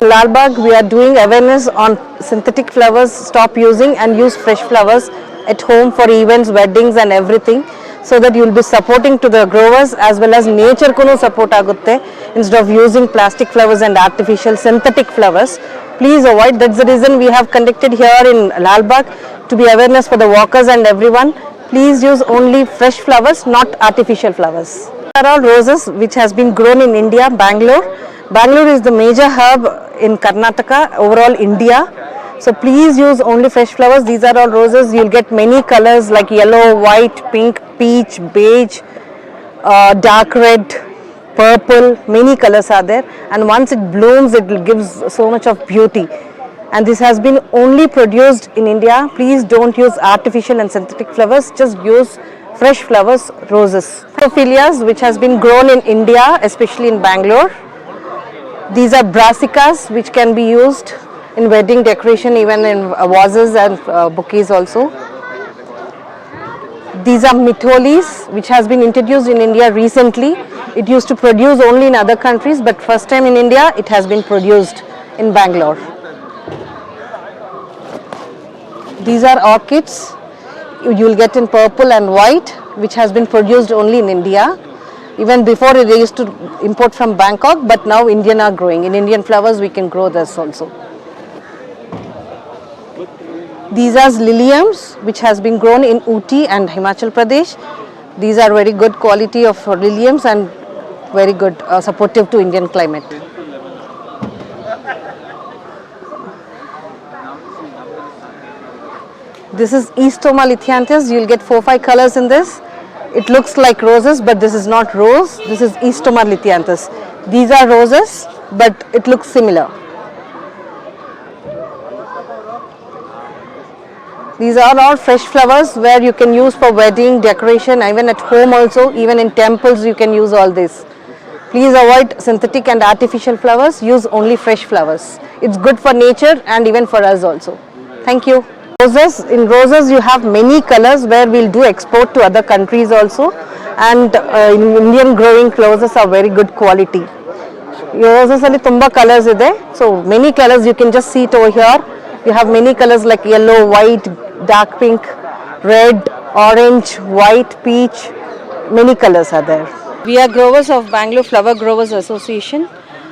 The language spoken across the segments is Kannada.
Lalbagh, we are doing awareness on synthetic flowers, stop using and use fresh flowers at home for events, weddings and everything so that you will be supporting to the growers as well as nature kuno support agutte instead of using plastic flowers and artificial synthetic flowers. Please avoid, that's the reason we have conducted here in Lalbagh to be awareness for the walkers and everyone. Please use only fresh flowers, not artificial flowers. These are all roses which has been grown in India, Bangalore. Bangalore is the major hub in Karnataka, overall India. So please use only fresh flowers. These are all roses. You'll get many colors like yellow, white, pink peach, beige, uh, dark red, purple. Many colors are there. And once it blooms, it gives so much of beauty. And this has been only produced in India. Please don't use artificial and synthetic flowers. Just use fresh flowers, roses. Prophilias, which has been grown in India, especially in Bangalore. These are brassicas which can be used in wedding decoration even in vases and uh, bouquets also. These are mitholis which has been introduced in India recently. It used to produce only in other countries but first time in India it has been produced in Bangalore. These are orchids you will get in purple and white which has been produced only in India. Even before they used to import from Bangkok, but now Indian are growing. In Indian flowers, we can grow this also. These are liliums, which has been grown in Uti and Himachal Pradesh. These are very good quality of liliums and very good uh, supportive to Indian climate. This is Eastoma lithianthus. You'll get four five colors in this. It looks like roses, but this is not rose. This is Eastoma lithianthus. These are roses, but it looks similar. These are all fresh flowers where you can use for wedding, decoration, even at home also, even in temples you can use all this. Please avoid synthetic and artificial flowers, use only fresh flowers. It's good for nature and even for us also. Thank you. Roses, in roses you have many colors where we'll do export to other countries also and uh, in Indian growing roses are very good quality. Roses ಅಲ್ಲಿ ತುಂಬ ಕಲರ್ಸ್ ಇದೆ so many colours you can just sit over here You have many colors like yellow, white, dark pink, red, orange, white, peach. Many colors are there. We are growers of Bangalore Flower Growers Association.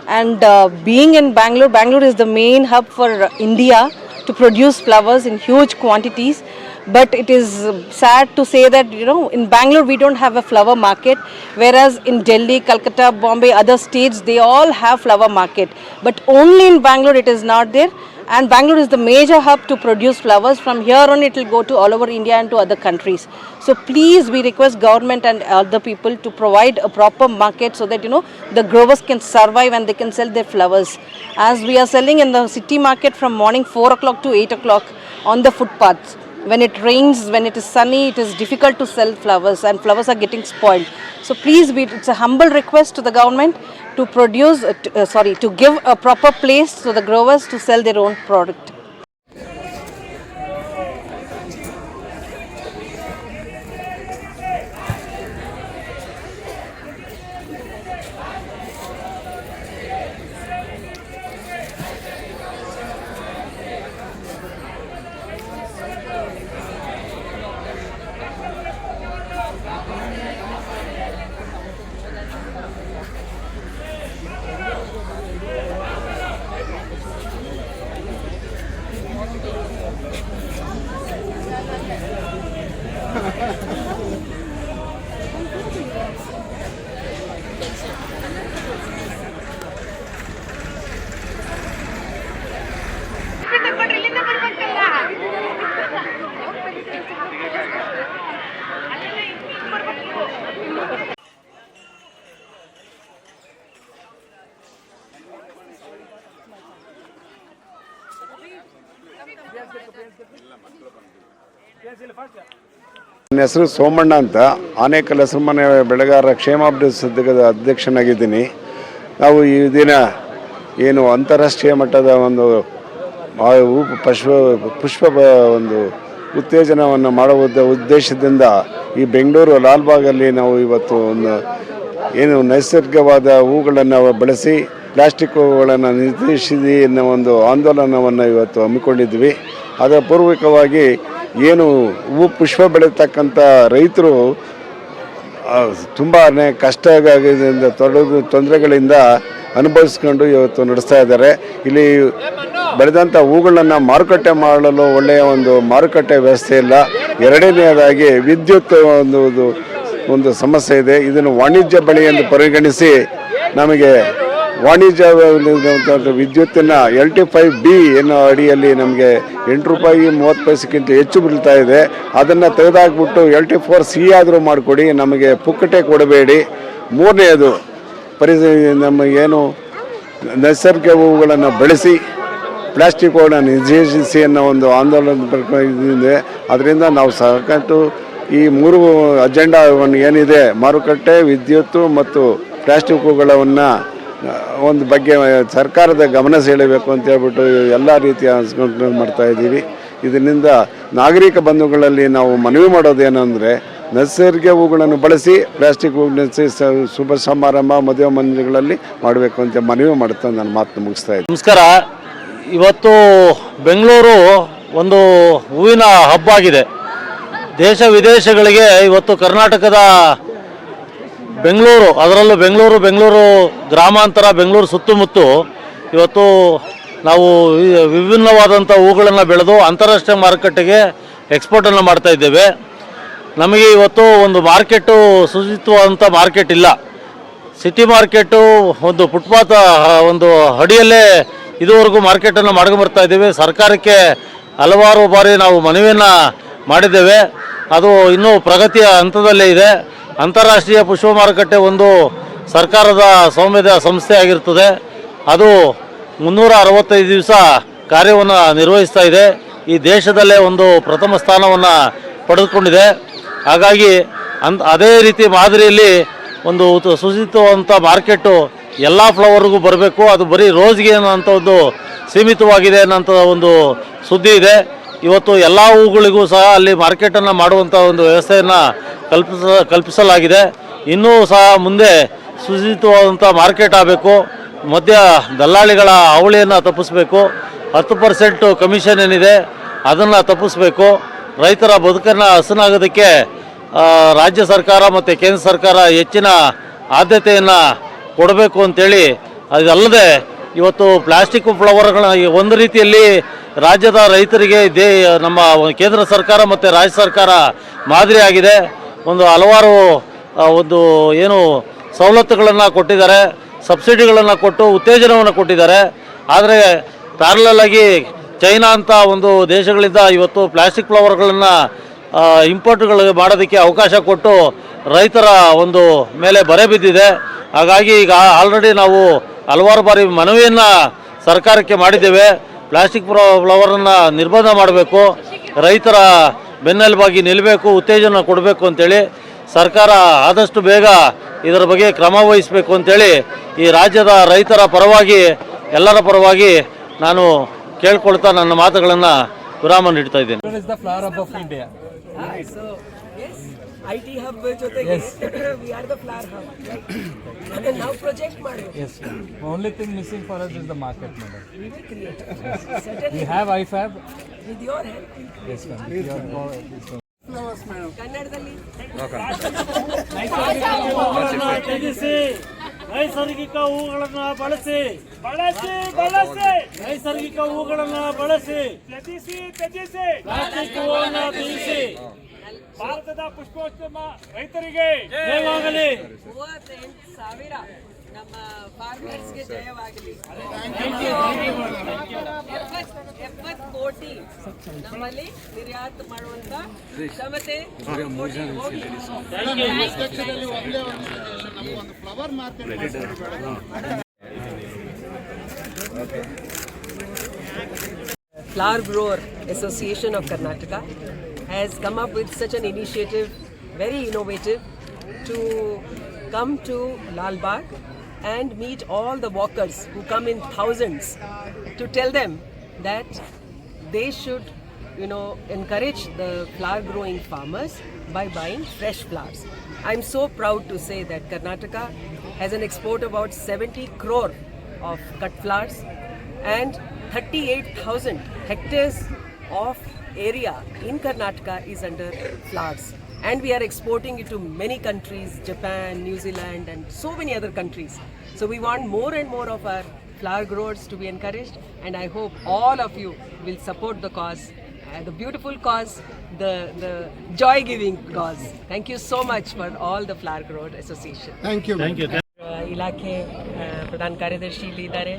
And uh, being in Bangalore, Bangalore is the main hub for India to produce flowers in huge quantities. But it is sad to say that you know in bangalore we don't have a flower market. Whereas in delhi calcutta bombay other states they all have flower market. But only in bangalore it is not there. And Bangalore is the major hub to produce flowers. From here on, it will go to all over India and to other countries. So please, we request government and other people to provide a proper market so that you know the growers can survive and they can sell their flowers. As we are selling in the city market from morning 4 o'clock to 8 o'clock on the footpaths. When it rains, when it is sunny, it is difficult to sell flowers and flowers are getting spoiled. So please, it's a humble request to the government to produce, uh, to, uh, sorry, to give a proper place to the growers to sell their own product. ನನ್ನ ಹೆಸರು ಸೋಮಣ್ಣ ಅಂತ. ಆನೇಕಲ್ ಹೆಸರು ಮನೆ ಬೆಳೆಗಾರರ ಕ್ಷೇಮಾಭಿವೃದ್ಧಿ ಸದ್ಯದ ಅಧ್ಯಕ್ಷನಾಗಿದ್ದೀನಿ. ನಾವು ಈ ದಿನ ಏನು ಅಂತಾರಾಷ್ಟ್ರೀಯ ಮಟ್ಟದ ಒಂದು ಪುಷ್ಪ ಪುಷ್ಪ ಒಂದು ಉತ್ತೇಜನವನ್ನು ಮಾಡುವ ಉದ್ದೇಶದಿಂದ ಈ ಬೆಂಗಳೂರು ಲಾಲ್ಬಾಗಲ್ಲಿ ನಾವು ಇವತ್ತು ಒಂದು ಏನು ನೈಸರ್ಗಿಕವಾದ ಹೂಗಳನ್ನು ಬಳಸಿ, ಪ್ಲಾಸ್ಟಿಕ್ ಹೂಗಳನ್ನು ನಿರ್ದೇಶಿಸಿ ಅನ್ನೋ ಒಂದು ಆಂದೋಲನವನ್ನು ಇವತ್ತು ಹಮ್ಮಿಕೊಂಡಿದ್ವಿ. ಅದರ ಪೂರ್ವಕವಾಗಿ ಏನು ಹೂ ಪುಷ್ಪ ಬೆಳೀತಕ್ಕಂಥ ರೈತರು ತುಂಬಾ ಕಷ್ಟದಿಂದ ತೊಡಗು, ತೊಂದರೆಗಳಿಂದ ಅನುಭವಿಸ್ಕೊಂಡು ಇವತ್ತು ನಡೆಸ್ತಾ ಇದ್ದಾರೆ. ಇಲ್ಲಿ ಬೆಳೆದಂಥ ಹೂಗಳನ್ನು ಮಾರುಕಟ್ಟೆ ಮಾಡಲು ಒಳ್ಳೆಯ ಒಂದು ಮಾರುಕಟ್ಟೆ ವ್ಯವಸ್ಥೆ ಇಲ್ಲ. ಎರಡನೆಯದಾಗಿ ವಿದ್ಯುತ್ ಒಂದು ಒಂದು ಸಮಸ್ಯೆ ಇದೆ. ಇದನ್ನು ವಾಣಿಜ್ಯ ಬೆಳೆ ಎಂದು ಪರಿಗಣಿಸಿ ನಮಗೆ ವಾಣಿಜ್ಯ ವಿದ್ಯುತ್ತಿನ ಎಲ್ ಟಿ ಫೈವ್ ಬಿ ಅನ್ನೋ ಅಡಿಯಲ್ಲಿ ನಮಗೆ ಎಂಟು ರೂಪಾಯಿ ಮೂವತ್ತು ಪೈಸೆಗಿಂತ ಹೆಚ್ಚು ಬೀಳ್ತಾ ಇದೆ. ಅದನ್ನು ತೆಗೆದಾಕ್ಬಿಟ್ಟು ಎಲ್ ಟಿ ಫೋರ್ ಸಿ ಆದರೂ ಮಾಡಿಕೊಡಿ, ನಮಗೆ ಪುಕ್ಕಟೆ ಕೊಡಬೇಡಿ. ಮೂರನೆಯದು ಪರಿಸ ನಮ್ಮ ಏನು ನೈಸರ್ಗಿಕ ಹೂವುಗಳನ್ನು ಬೆಳೆಸಿ, ಪ್ಲಾಸ್ಟಿಕ್ ಹೂವನ್ನು ನಿಷೇಧಿಸಿ ಅನ್ನೋ ಒಂದು ಆಂದೋಲನ ಇದೆ ಅದರಿಂದ ನಾವು ಸಾಕಷ್ಟು ಈ ಮೂರು ಅಜೆಂಡಾವನ್ನು ಏನಿದೆ, ಮಾರುಕಟ್ಟೆ, ವಿದ್ಯುತ್ತು ಮತ್ತು ಪ್ಲಾಸ್ಟಿಕ್ ಹೂಗಳನ್ನು ಒಂದು ಬಗ್ಗೆ ಸರ್ಕಾರದ ಗಮನ ಸೆಳೆಯಬೇಕು ಅಂತ ಹೇಳ್ಬಿಟ್ಟು ಎಲ್ಲ ರೀತಿಯ ಮಾಡ್ತಾ ಇದ್ದೀವಿ. ಇದರಿಂದ ನಾಗರಿಕ ಬಂಧುಗಳಲ್ಲಿ ನಾವು ಮನವಿ ಮಾಡೋದೇನೆಂದರೆ ನೈಸರ್ಗಿಕ ಹೂಗಳನ್ನು ಬಳಸಿ, ಪ್ಲಾಸ್ಟಿಕ್ ಹೂ ನಿಲ್ಲಿಸಿ ಶುಭ ಸಮಾರಂಭ, ಮದುವೆ ಮಂದಿರಗಳಲ್ಲಿ ಮಾಡಬೇಕು ಅಂತ ಮನವಿ ಮಾಡ್ತಾ ನನ್ನ ಮಾತು ಮುಗಿಸ್ತಾ ಇದ್ದೀನಿ. ನಮಸ್ಕಾರ. ಇವತ್ತು ಬೆಂಗಳೂರು ಒಂದು ಹೂವಿನ ಹಬ್ಬ ಆಗಿದೆ. ದೇಶ ವಿದೇಶಗಳಿಗೆ ಇವತ್ತು ಕರ್ನಾಟಕದ ಬೆಂಗಳೂರು, ಅದರಲ್ಲೂ ಬೆಂಗಳೂರು ಬೆಂಗಳೂರು ಗ್ರಾಮಾಂತರ, ಬೆಂಗಳೂರು ಸುತ್ತಮುತ್ತ ಇವತ್ತು ನಾವು ವಿಭಿನ್ನವಾದಂಥ ಹೂಗಳನ್ನು ಬೆಳೆದು ಅಂತಾರಾಷ್ಟ್ರೀಯ ಮಾರುಕಟ್ಟೆಗೆ ಎಕ್ಸ್ಪೋರ್ಟನ್ನು ಮಾಡ್ತಾ ಇದ್ದೇವೆ. ನಮಗೆ ಇವತ್ತು ಒಂದು ಮಾರ್ಕೆಟು ಸುಜಿತವಾದಂಥ ಮಾರ್ಕೆಟ್ ಇಲ್ಲ. ಸಿಟಿ ಮಾರ್ಕೆಟು ಒಂದು ಫುಟ್ಪಾತ್ ಒಂದು ಅಡಿಯಲ್ಲೇ ಇದುವರೆಗೂ ಮಾರ್ಕೆಟನ್ನು ಮಾಡ್ಕೊಂಬರ್ತಾ ಇದ್ದೇವೆ. ಸರ್ಕಾರಕ್ಕೆ ಹಲವಾರು ಬಾರಿ ನಾವು ಮನವಿಯನ್ನು ಮಾಡಿದ್ದೇವೆ. ಅದು ಇನ್ನೂ ಪ್ರಗತಿಯ ಹಂತದಲ್ಲೇ ಇದೆ. ಅಂತಾರಾಷ್ಟ್ರೀಯ ಪುಷ್ಪ ಮಾರುಕಟ್ಟೆ ಒಂದು ಸರ್ಕಾರದ ಸೌಮ್ಯದ ಸಂಸ್ಥೆ ಆಗಿರ್ತದೆ ಅದು ಮುನ್ನೂರ ಅರವತ್ತೈದು ದಿವಸ ಕಾರ್ಯವನ್ನು ನಿರ್ವಹಿಸ್ತಾ ಇದೆ. ಈ ದೇಶದಲ್ಲೇ ಒಂದು ಪ್ರಥಮ ಸ್ಥಾನವನ್ನು ಪಡೆದುಕೊಂಡಿದೆ. ಹಾಗಾಗಿ ಅನ್ ಅದೇ ರೀತಿ ಮಾದರಿಯಲ್ಲಿ ಒಂದು ಸುಸಜ್ಜಿತವಂಥ ಮಾರ್ಕೆಟು ಎಲ್ಲ ಫ್ಲವರ್ಗೂ ಬರಬೇಕು. ಅದು ಬರೀ ರೋಜ್ಗೆ ಅನ್ನೋಂಥ ಒಂದು ಸೀಮಿತವಾಗಿದೆ ಅನ್ನೋಂಥ ಒಂದು ಸುದ್ದಿ ಇದೆ. ಇವತ್ತು ಎಲ್ಲ ಹೂಗಳಿಗೂ ಸಹ ಅಲ್ಲಿ ಮಾರ್ಕೆಟನ್ನು ಮಾಡುವಂಥ ಒಂದು ವ್ಯವಸ್ಥೆಯನ್ನು ಕಲ್ಪಿಸ, ಕಲ್ಪಿಸಲಾಗಿದೆ. ಇನ್ನೂ ಸಹ ಮುಂದೆ ಸುಸಿತವಾದಂಥ ಮಾರ್ಕೆಟ್ ಆಗಬೇಕು. ಮಧ್ಯ ದಲ್ಲಾಳಿಗಳ ಅವಳಿಯನ್ನು ತಪ್ಪಿಸಬೇಕು. ಹತ್ತು ಪರ್ಸೆಂಟು ಕಮಿಷನ್ ಏನಿದೆ, ಅದನ್ನು ತಪ್ಪಿಸಬೇಕು. ರೈತರ ಬದುಕನ್ನು ಹಸನಾಗೋದಕ್ಕೆ ರಾಜ್ಯ ಸರ್ಕಾರ ಮತ್ತು ಕೇಂದ್ರ ಸರ್ಕಾರ ಹೆಚ್ಚಿನ ಆದ್ಯತೆಯನ್ನು ಕೊಡಬೇಕು ಅಂತೇಳಿ ಅದಲ್ಲದೆ ಇವತ್ತು ಪ್ಲಾಸ್ಟಿಕ್ ಫ್ಲವರ್ಗಳ ಒಂದು ರೀತಿಯಲ್ಲಿ ರಾಜ್ಯದ ರೈತರಿಗೆ ದೇ ನಮ್ಮ ಕೇಂದ್ರ ಸರ್ಕಾರ ಮತ್ತು ರಾಜ್ಯ ಸರ್ಕಾರ ಮಾದರಿಯಾಗಿದೆ ಒಂದು ಹಲವಾರು ಒಂದು ಏನು ಸವಲತ್ತುಗಳನ್ನು ಕೊಟ್ಟಿದ್ದಾರೆ, ಸಬ್ಸಿಡಿಗಳನ್ನು ಕೊಟ್ಟು ಉತ್ತೇಜನವನ್ನು ಕೊಟ್ಟಿದ್ದಾರೆ. ಆದರೆ ಪ್ಯಾರಲಾಗಿ ಚೈನಾ ಅಂತ ಒಂದು ದೇಶಗಳಿಂದ ಇವತ್ತು ಪ್ಲಾಸ್ಟಿಕ್ ಫ್ಲವರ್ಗಳನ್ನು ಇಂಪೋರ್ಟ್ಗಳು ಮಾಡೋದಕ್ಕೆ ಅವಕಾಶ ಕೊಟ್ಟು ರೈತರ ಒಂದು ಮೇಲೆ ಬರೆ ಬಿದ್ದಿದೆ. ಹಾಗಾಗಿ ಈಗ ಆಲ್ರೆಡಿ ನಾವು ಹಲವಾರು ಬಾರಿ ಮನವಿಯನ್ನು ಸರ್ಕಾರಕ್ಕೆ ಮಾಡಿದ್ದೇವೆ. ಪ್ಲಾಸ್ಟಿಕ್ ಫ್ಲವರನ್ನು ನಿರ್ಬಂಧ ಮಾಡಬೇಕು. ರೈತರ ಬೆನ್ನೆಲುಬಾಗಿ ನಿಲ್ಲಬೇಕು ಉತ್ತೇಜನ ಕೊಡಬೇಕು ಅಂತೇಳಿ ಸರ್ಕಾರ ಆದಷ್ಟು ಬೇಗ ಇದರ ಬಗ್ಗೆ ಕ್ರಮ ವಹಿಸಬೇಕು ಅಂತೇಳಿ ಈ ರಾಜ್ಯದ ರೈತರ ಪರವಾಗಿ ಎಲ್ಲರ ಪರವಾಗಿ ನಾನು ಕೇಳ್ಕೊಳ್ತಾ ನನ್ನ ಮಾತುಗಳನ್ನು ವಿರಾಮ ನೀಡ್ತಾ ಇದ್ದೇನೆ. is the flower hub of India. So, yes, IT hub ಜೊತೆಗೆ we are the flower hub. And now project ಮಾಡಿ Yes. The only thing missing for us is the market, madam. we will create it. Certainly We have IFAB. with your help. Yes, ma'am. Your- ಕನ್ನಡದಲ್ಲಿ ತೆಗೆಸಿ ನೈಸರ್ಗಿಕ ಹೂಗಳನ್ನು ಬಳಸಿ ಬಳಸಿ ಬಳಸಿ ನೈಸರ್ಗಿಕ ಹೂಗಳನ್ನ ಬಳಸಿ ತ್ಯಜಿಸಿ ತ್ಯಜಿಸಿ ಪ್ಲಾಸ್ಟಿಕ್ ಹೂವನ್ನು ತ್ಯಜಿಸಿ ಭಾರತದ ಪುಷ್ಪೋತ್ಸವ ರೈತರಿಗೆ. ಜಯವಾಗಲಿ ಮೂವತ್ತೆಂಟು ಸಾವಿರ ನಮ್ಮ ಫಾರ್ಮರ್ಸ್ಗೆ ಜಯವಾಗಲಿ. ಎಪ್ಪತ್ತು ಕೋಟಿ ನಮ್ಮಲ್ಲಿ ನಿರ್ಯಾತ ಮಾಡುವಂತ ಕ್ಷಮತೆ flower market flower grower association of Karnataka. Has come up with such an initiative, very innovative, to come to Lal Bagh and meet all the walkers who come in thousands to tell them that they should you know, encourage the flower growing farmers by buying fresh flowers. I'm so proud to say that Karnataka has an export about 70 crore of cut flowers and 38,000 hectares of area in Karnataka is under flowers. And we are exporting it to many countries, Japan, New Zealand, and so many other countries. So we want more and more of our flower growers to be encouraged, and I hope all of you will support the cause, uh, the beautiful cause, the, the joy giving cause. Thank you so much for all the Flower Grower Association. Thank you. Thank you. ಇಲಾಖೆ ಪ್ರಧಾನ ಕಾರ್ಯದರ್ಶಿ ಇಲ್ಲಿ ಇದ್ದಾರೆ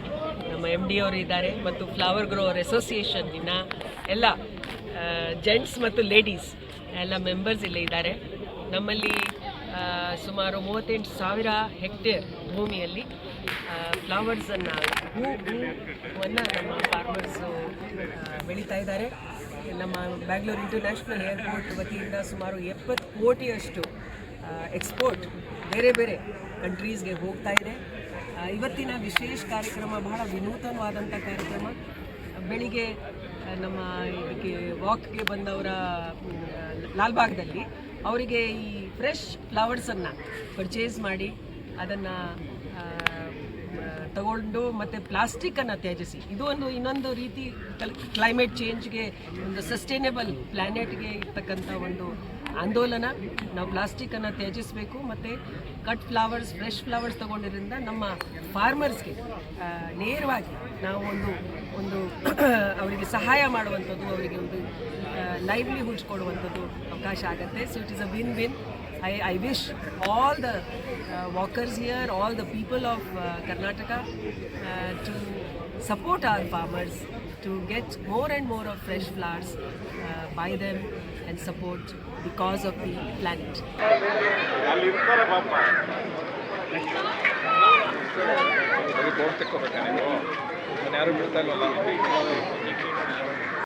ನಮ್ಮ ಎಂ ಡಿ ಅವರು ಇದ್ದಾರೆ ಮತ್ತು ಫ್ಲವರ್ ಗ್ರೋವರ್ ಅಸೋಸಿಯೇಷನ್ನಿನ ಎಲ್ಲ ಜೆಂಟ್ಸ್ ಮತ್ತು ಲೇಡೀಸ್ ಎಲ್ಲ ಮೆಂಬರ್ಸ್ ಇಲ್ಲೇ ಇದ್ದಾರೆ. ನಮ್ಮಲ್ಲಿ ಸುಮಾರು ಮೂವತ್ತೆಂಟು ಸಾವಿರ ಹೆಕ್ಟೇರ್ ಭೂಮಿಯಲ್ಲಿ ಫ್ಲವರ್ಸನ್ನು ಹೂ ಹೂವನ್ನು ನಮ್ಮ ಫಾರ್ಮರ್ಸು ಬೆಳೀತಾ ಇದ್ದಾರೆ. ನಮ್ಮ ಬ್ಯಾಂಗ್ಳೂರು ಇಂಟರ್ನ್ಯಾಷನಲ್ ಏರ್ಪೋರ್ಟ್ ವತಿಯಿಂದ ಸುಮಾರು ಎಪ್ಪತ್ತು ಕೋಟಿಯಷ್ಟು ಎಕ್ಸ್ಪೋರ್ಟ್ ಬೇರೆ ಬೇರೆ ಕಂಟ್ರೀಸ್ಗೆ ಹೋಗ್ತಾ ಇದೆ. ಇವತ್ತಿನ ವಿಶೇಷ ಕಾರ್ಯಕ್ರಮ ಬಹಳ ವಿನೂತನವಾದಂಥ ಕಾರ್ಯಕ್ರಮ. ಬೆಳಿಗ್ಗೆ ನಮ್ಮ ಇದಕ್ಕೆ ವಾಕ್ಗೆ ಬಂದವರ ಲಾಲ್ಬಾಗ್ದಲ್ಲಿ ಅವರಿಗೆ ಈ ಫ್ರೆಶ್ ಫ್ಲವರ್ಸನ್ನು ಪರ್ಚೇಸ್ ಮಾಡಿ, ಅದನ್ನು ತಗೊಂಡು ಮತ್ತು ಪ್ಲಾಸ್ಟಿಕ್ಕನ್ನು ತ್ಯಜಿಸಿ. ಇದು ಒಂದು ಇನ್ನೊಂದು ರೀತಿ ಕ್ಲೈಮೇಟ್ ಚೇಂಜ್ಗೆ ಒಂದು ಸಸ್ಟೈನೇಬಲ್ ಪ್ಲ್ಯಾನೆಟ್ಗೆ ಇರ್ತಕ್ಕಂಥ ಒಂದು ಆಂದೋಲನ. ನಾವು ಪ್ಲಾಸ್ಟಿಕ್ಕನ್ನು ತ್ಯಜಿಸಬೇಕು ಮತ್ತು ಕಟ್ ಫ್ಲವರ್ಸ್ ಫ್ರೆಶ್ ಫ್ಲವರ್ಸ್ ತೊಗೊಂಡಿದ್ದರಿಂದ ನಮ್ಮ ಫಾರ್ಮರ್ಸ್ಗೆ ನೇರವಾಗಿ ನಾವು ಒಂದು ಒಂದು ಅವರಿಗೆ ಸಹಾಯ ಮಾಡುವಂಥದ್ದು ಅವರಿಗೆ ಒಂದು ಲೈವ್ಲಿಹುಡ್ಸ್ ಕೊಡುವಂಥದ್ದು ಅವಕಾಶ ಆಗುತ್ತೆ. So it is a win win I I wish all the walkers walkers here, all the people of to Karnataka uh, to support our farmers to get more and more of fresh and support the cause of the planet. ಯಾರು ಬಿಡ್ತಾ ಇಲ್ವಲ್ಲ